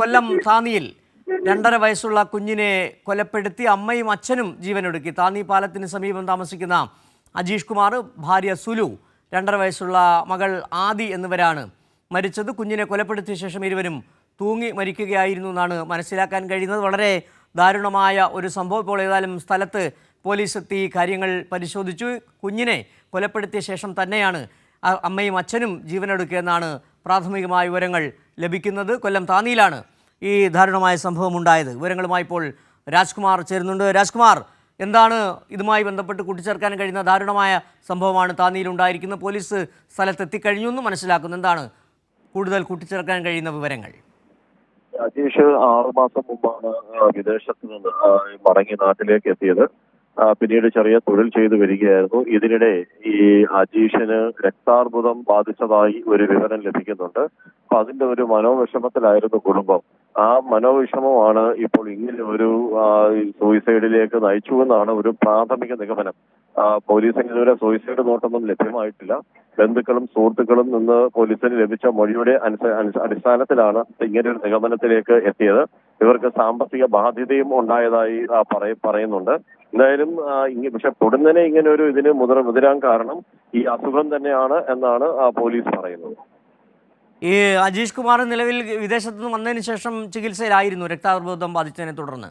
കൊല്ലം താന്നിയിൽ രണ്ടര വയസ്സുള്ള കുഞ്ഞിനെ കൊലപ്പെടുത്തി അമ്മയും അച്ഛനും ജീവനൊടുക്കി. താന്നി പാലത്തിന് സമീപം താമസിക്കുന്ന അജീഷ് കുമാർ ഭാര്യ സുലു രണ്ടര വയസ്സുള്ള മകൾ ആദി എന്നിവരാണ് മരിച്ചത്. കുഞ്ഞിനെ കൊലപ്പെടുത്തിയ ശേഷം ഇരുവരും തൂങ്ങി മരിക്കുകയായിരുന്നു എന്നാണ് മനസ്സിലാക്കാൻ കഴിയുന്നത്. വളരെ ദാരുണമായ ഒരു സംഭവം. ഇപ്പോൾ ഏതായാലും സ്ഥലത്ത് പോലീസ് എത്തി കാര്യങ്ങൾ പരിശോധിച്ചു. കുഞ്ഞിനെ കൊലപ്പെടുത്തിയ ശേഷം തന്നെയാണ് അമ്മയും അച്ഛനും ജീവനെടുക്കുകയെന്നാണ് പ്രാഥമികമായ വിവരങ്ങൾ ലഭിക്കുന്നത്. കൊല്ലം താന്നിയിലാണ് ഈ ദാരുണമായ സംഭവം ഉണ്ടായത് വിവരങ്ങളുമായി ഇപ്പോൾ രാജ്കുമാർ ചേരുന്നുണ്ട്. രാജ്കുമാർ എന്താണ് ഇതുമായി ബന്ധപ്പെട്ട് കൂട്ടിച്ചേർക്കാൻ കഴിയുന്ന ദാരുണമായ സംഭവമാണ് താന്നിയിൽ ഉണ്ടായിരിക്കുന്നത്? പോലീസ് സ്ഥലത്തെത്തിക്കഴിഞ്ഞു എന്ന് മനസ്സിലാക്കുന്നു. എന്താണ് കൂടുതൽ കൂട്ടിച്ചേർക്കാൻ കഴിയുന്ന വിവരങ്ങൾ? രാജേഷ് ആറുമാസം മുമ്പാണ് വിദേശത്ത് നിന്ന് മടങ്ങി നാട്ടിലേക്ക് എത്തിയത്. പിന്നീട് ചെറിയ തൊഴിൽ ചെയ്തു വരികയായിരുന്നു. ഇതിനിടെ ഈ അജീഷിന് രക്താർബുദം ബാധിച്ചതായി ഒരു വിവരം ലഭിക്കുന്നുണ്ട്. അപ്പൊ അതിന്റെ ഒരു മനോവിഷമത്തിലായിരുന്നു കുടുംബം. ആ മനോവിഷമമാണ് ഇപ്പോൾ ഇങ്ങനെ ഒരു സൂയിസൈഡിലേക്ക് നയിച്ചു എന്നാണ് ഒരു പ്രാഥമിക നിഗമനം. പോലീസ് പോലീസിന് ഇതുവരെ സൂയിസൈഡ് നോട്ടൊന്നും ലഭ്യമായിട്ടില്ല. ബന്ധുക്കളും സുഹൃത്തുക്കളും നിന്ന് പോലീസിന് ലഭിച്ച മൊഴിയുടെ അടിസ്ഥാനത്തിലാണ് ഇങ്ങനെ ഒരു നിഗമനത്തിലേക്ക് എത്തിയത്. ഇവർക്ക് സാമ്പത്തിക ബാധ്യതയും ഉണ്ടായതായി പറയുന്നുണ്ട്. എന്തായാലും പക്ഷെ പൊടുന്നനെ ഇങ്ങനെ ഒരു ഇതിന് മുതിരാൻ കാരണം ഈ അസുഖം തന്നെയാണ് എന്നാണ് പോലീസ് പറയുന്നത്. ഈ അജീഷ് കുമാർ നിലവിൽ വിദേശത്ത് നിന്ന് വന്നതിന് ശേഷം ചികിത്സയിലായിരുന്നു രക്താർബുദം ബാധിച്ചതിനെ തുടർന്ന്.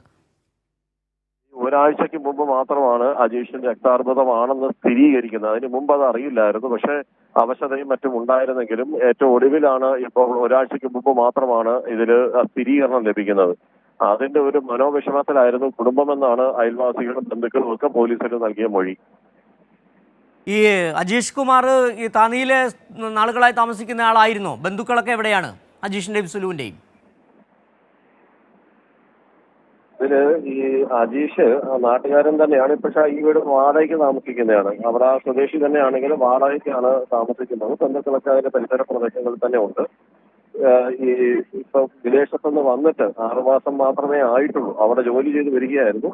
ഒരാഴ്ചക്ക് മുമ്പ് മാത്രമാണ് അജീഷിന് രക്താർബുദമാണെന്ന് സ്ഥിരീകരിക്കുന്നത്. അതിന് മുമ്പ് അത് അറിയില്ലായിരുന്നു. പക്ഷെ അവശതയും മറ്റും ഉണ്ടായിരുന്നെങ്കിലും ഏറ്റവും ഒടുവിലാണ് ഇപ്പോൾ ഒരാഴ്ചക്ക് മുമ്പ് മാത്രമാണ് ഇതിൽ സ്ഥിരീകരണം ലഭിക്കുന്നത്. അതിന്റെ ഒരു മനോവിഷമത്തിലായിരുന്നു കുടുംബമെന്നാണ് അയൽവാസികളും ബന്ധുക്കളും ഒക്കെ പോലീസിന് നൽകിയ മൊഴി. ഈ അജീഷ് കുമാർ ഈ താന്നിയിലെ നാളുകളായി താമസിക്കുന്ന ആളായിരുന്നോ. ബന്ധുക്കളൊക്കെ എവിടെയാണ്? അജീഷിന്റെയും സുലുവിന്റെയും ഇതിൽ ഈ അജീഷ് നാട്ടുകാരൻ തന്നെയാണ്. പക്ഷെ ഈ വീട് വാടകയ്ക്ക് താമസിക്കുന്നതാണ് അവിടെ സ്വദേശി തന്നെയാണെങ്കിലും വാടകയ്ക്കാണ് താമസിക്കുന്നത്. ബന്ധുക്കളൊക്കെ അതിന്റെ പരിസര പ്രദേശങ്ങളിൽ തന്നെ ഉണ്ട്. ഈ ഇപ്പൊ വിദേശത്തുനിന്ന് വന്നിട്ട് ആറുമാസം മാത്രമേ ആയിട്ടുള്ളൂ. അവിടെ ജോലി ചെയ്ത് വരികയായിരുന്നു.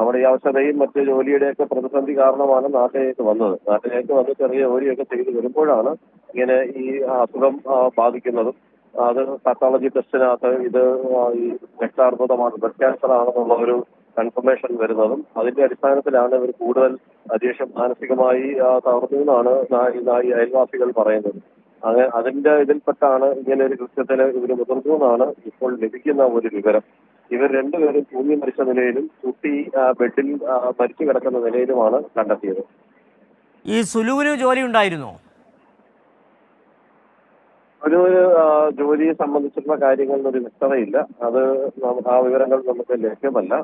അവിടെ ഈ അവസരയും മറ്റ് ജോലിയുടെയൊക്കെ പ്രതിസന്ധി കാരണമാണ് നാട്ടിലേക്ക് വന്നത്. നാട്ടിലേക്ക് വന്ന് ചെറിയ ജോലിയൊക്കെ ചെയ്ത് വരുമ്പോഴാണ് ഇങ്ങനെ ഈ അസുഖം ബാധിക്കുന്നതും. അത് പാത്തോളജി ടെസ്റ്റിനകത്ത് ഇത് ഈ രക്താർബുദമാണ് ബ്ലഡ് ക്യാൻസർ ആണെന്നുള്ള ഒരു കൺഫർമേഷൻ വരുന്നതും അതിന്റെ അടിസ്ഥാനത്തിലാണ് ഇവർ കൂടുതൽ അധ്യക്ഷം മാനസികമായി തകർന്നു എന്നാണ് അയൽവാസികൾ പറയുന്നത്. അങ്ങനെ അതിന്റെ ഇതിൽപ്പെട്ടാണ് ഇങ്ങനെ ഒരു കൃത്യത്തിന് ഇവർ മുതിർന്നു എന്നാണ് ഇപ്പോൾ ലഭിക്കുന്ന ഒരു വിവരം. ഇവർ രണ്ടുപേരും തൂങ്ങി മരിച്ച നിലയിലും കുട്ടി ബെഡിൽ മരിച്ചു കിടക്കുന്ന നിലയിലുമാണ് കണ്ടെത്തിയത്. ഈ സുലുവിന് ജോലി ഉണ്ടായിരുന്നു? ഒരു ഒരു ജോലിയെ സംബന്ധിച്ചിട്ടുള്ള കാര്യങ്ങളിൽ ഒരു വ്യക്തതയില്ല. അത് ആ വിവരങ്ങൾ നമുക്ക് ലഭ്യമല്ല.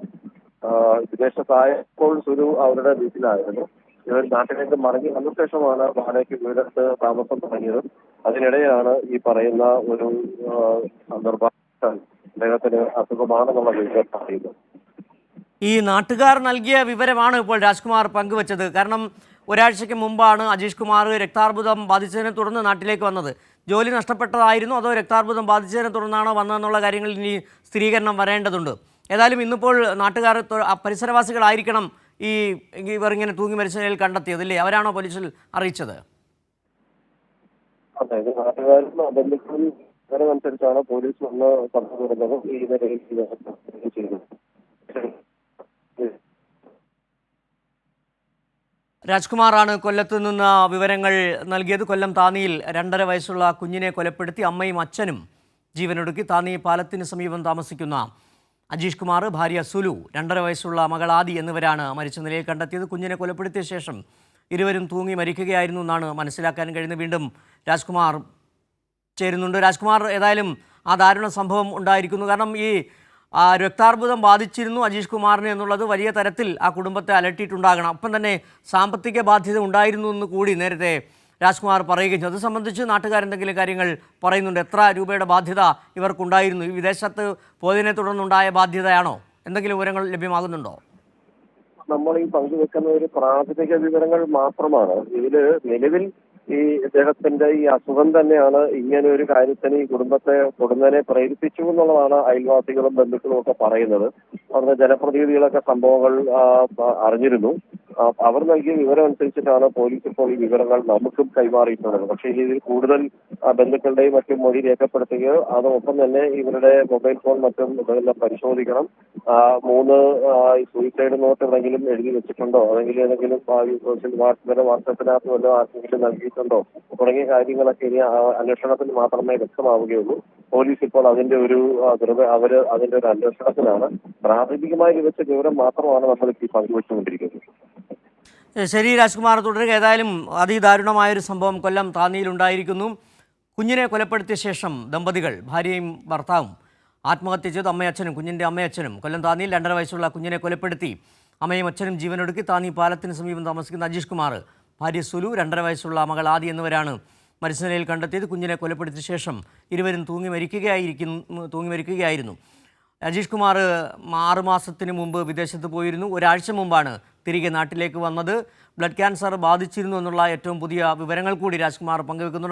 വിദേശത്തായപ്പോൾ സുരു അവരുടെ വീട്ടിലായിരുന്നു. ഇവർ നാട്ടിലേക്ക് മടങ്ങി വന്ന ശേഷമാണ് വാടകയ്ക്ക് വീടെടുത്ത് താമസം തുടങ്ങിയത്. അതിനിടെയാണ് ഈ പറയുന്ന ഒരു സന്ദർഭം അദ്ദേഹത്തിന് അസുഖമാണെന്നുള്ള വിവരം അറിയുന്നത്. ഈ നാട്ടുകാർ നൽകിയ വിവരമാണ് ഇപ്പോൾ രാജ്കുമാർ പങ്കുവച്ചത്. കാരണം ഒരാഴ്ചയ്ക്ക് മുമ്പാണ് അജീഷ് കുമാർ രക്താർബുദം ബാധിച്ചതിനെ തുടർന്ന് നാട്ടിലേക്ക് വന്നത്. ജോലി നഷ്ടപ്പെട്ടതായിരുന്നു അതോ രക്താർബുദം ബാധിച്ചതിനെ തുടർന്നാണോ വന്നതെന്നുള്ള കാര്യങ്ങളിൽ ഇനി സ്ഥിരീകരണം വരേണ്ടതുണ്ട്. ഏതായാലും ഇന്നിപ്പോൾ നാട്ടുകാർ പരിസരവാസികളായിരിക്കണം ഈ ഇവർ ഇങ്ങനെ തൂങ്ങി മരിച്ച നിലയിൽ കണ്ടെത്തിയത് അല്ലേ അവരാണോ പോലീസിൽ അറിയിച്ചത്? അതായത് നാട്ടുകാരും ബന്ധുക്കളും വിവരമനുസരിച്ചാണ് പോലീസ് വന്ന് പറഞ്ഞു തുടങ്ങുന്നത് ഈ നിലയിൽ രാജ്കുമാറാണ് കൊല്ലത്ത് നിന്ന് വിവരങ്ങൾ നൽകിയത്. കൊല്ലം താന്നിയിൽ രണ്ടര വയസ്സുള്ള കുഞ്ഞിനെ കൊലപ്പെടുത്തി അമ്മയും അച്ഛനും ജീവനൊടുക്കി. താന്നി പാലത്തിന് സമീപം താമസിക്കുന്ന അജീഷ് കുമാർ ഭാര്യ സുലു രണ്ടര വയസ്സുള്ള മകൾ ആദി എന്നിവരാണ് മരിച്ച നിലയിൽ കണ്ടെത്തിയത്. കുഞ്ഞിനെ കൊലപ്പെടുത്തിയ ശേഷം ഇരുവരും തൂങ്ങി മരിക്കുകയായിരുന്നു എന്നാണ് മനസ്സിലാക്കാൻ കഴിയുന്നത് വീണ്ടും രാജ്കുമാർ ചേരുന്നുണ്ട്. രാജ്കുമാർ ഏതായാലും ആ ദാരുണ സംഭവം ഉണ്ടായിരിക്കുന്നു. കാരണം ഈ രക്താർബുദം ബാധിച്ചിരുന്നു അജീഷ് കുമാറിന് എന്നുള്ളത് വലിയ തരത്തിൽ ആ കുടുംബത്തെ അലട്ടിയിട്ടുണ്ടാകണം. ഒപ്പം തന്നെ സാമ്പത്തിക ബാധ്യത ഉണ്ടായിരുന്നു എന്ന് കൂടി നേരത്തെ രാജ്കുമാർ പറയുകയും ചെയ്തു അത് സംബന്ധിച്ച് നാട്ടുകാരെന്തെങ്കിലും കാര്യങ്ങൾ പറയുന്നുണ്ട്. എത്ര രൂപയുടെ ബാധ്യത ഇവർക്കുണ്ടായിരുന്നു? ഈ വിദേശത്ത് പോയതിനെ തുടർന്നുണ്ടായ ബാധ്യതയാണോ? എന്തെങ്കിലും വിവരങ്ങൾ ലഭ്യമാകുന്നുണ്ടോ? നമ്മൾ ഈ പങ്കുവെക്കുന്ന ഒരു പ്രാഥമിക വിവരങ്ങൾ മാത്രമാണ്. ഇതിൽ നിലവിൽ ഈ ഇദ്ദേഹത്തിന്റെ ഈ അസുഖം തന്നെയാണ് ഇങ്ങനെ ഒരു കാര്യത്തിന് ഈ കുടുംബത്തെ കൊടുന്നതിനെ പ്രേരിപ്പിച്ചു എന്നുള്ളതാണ് അയൽവാസികളും ബന്ധുക്കളും ഒക്കെ പറയുന്നത്. അവിടുന്ന് ജനപ്രതിനിധികളൊക്കെ സംഭവങ്ങൾ അറിഞ്ഞിരുന്നു. അവർ നൽകിയ വിവരം അനുസരിച്ചിട്ടാണ് പോലീസ് ഇപ്പോൾ ഈ വിവരങ്ങൾ നമുക്കും കൈമാറിയിട്ടുള്ളത്. പക്ഷേ ഇതിൽ കൂടുതൽ ബന്ധുക്കളുടെയും മറ്റും മൊഴി രേഖപ്പെടുത്തുകയോ അതോടൊപ്പം തന്നെ ഇവരുടെ മൊബൈൽ ഫോൺ മറ്റും ഇതെല്ലാം പരിശോധിക്കണം. മൂന്ന് സൂയിസൈഡ് നോട്ട് എന്തെങ്കിലും എഴുതി വെച്ചിട്ടുണ്ടോ? അല്ലെങ്കിൽ ഏതെങ്കിലും വാട്സപ്പിലെ വാട്സപ്പിനകത്ത് വല്ല ആർക്കെങ്കിലും നൽകിയിട്ടുണ്ടോ? തുടങ്ങിയ കാര്യങ്ങളൊക്കെ ഇനി അന്വേഷണത്തിന് മാത്രമേ വ്യക്തമാവുകയുള്ളൂ. പോലീസ് ഇപ്പോൾ അതിന്റെ ഒരു ദൃഢ- അവർ അതിന്റെ ഒരു അന്വേഷണത്തിലാണ്. പ്രാഥമികമായി ലഭിച്ച വിവരം മാത്രമാണ് നമ്മൾ ഇപ്പോൾ പങ്കുവെച്ചുകൊണ്ടിരിക്കുന്നത്. ശരി രാജ്കുമാർ തുടരുക. ഏതായാലും അതിദാരുണമായൊരു സംഭവം കൊല്ലം താന്നിയിലുണ്ടായിരിക്കുന്നു. കുഞ്ഞിനെ കൊലപ്പെടുത്തിയ ശേഷം ദമ്പതികൾ ഭാര്യയും ഭർത്താവും ആത്മഹത്യ ചെയ്തു. അമ്മയച്ഛനും കുഞ്ഞിന്റെ അമ്മയച്ഛനും കൊല്ലം താന്നിയിൽ രണ്ടര വയസ്സുള്ള കുഞ്ഞിനെ കൊലപ്പെടുത്തി. അമ്മയും അച്ഛനും ജീവനൊടുക്കി താന്നി പാലത്തിന് സമീപം താമസിക്കുന്ന അജീഷ് കുമാർ ഭാര്യ സുലു രണ്ടര വയസ്സുള്ള മകൾ ആദി എന്നിവരാണ് മരിച്ച നിലയിൽ കണ്ടെത്തിയത്. കുഞ്ഞിനെ കൊലപ്പെടുത്തിയ ശേഷം ഇരുവരും തൂങ്ങി മരിക്കുകയായിരിക്കുന്നു തൂങ്ങി മരിക്കുകയായിരുന്നു. അജീഷ് കുമാർ ആറ് മാസത്തിന് മുമ്പ് വിദേശത്ത് പോയിരുന്നു. ഒരാഴ്ച മുമ്പാണ് തിരികെ നാട്ടിലേക്ക് വന്നത്. ബ്ലഡ് ക്യാൻസർ ബാധിച്ചിരുന്നു എന്നുള്ള ഏറ്റവും പുതിയ വിവരങ്ങൾ കൂടി രാജ്കുമാർ പങ്കുവെക്കുന്നുണ്ട്.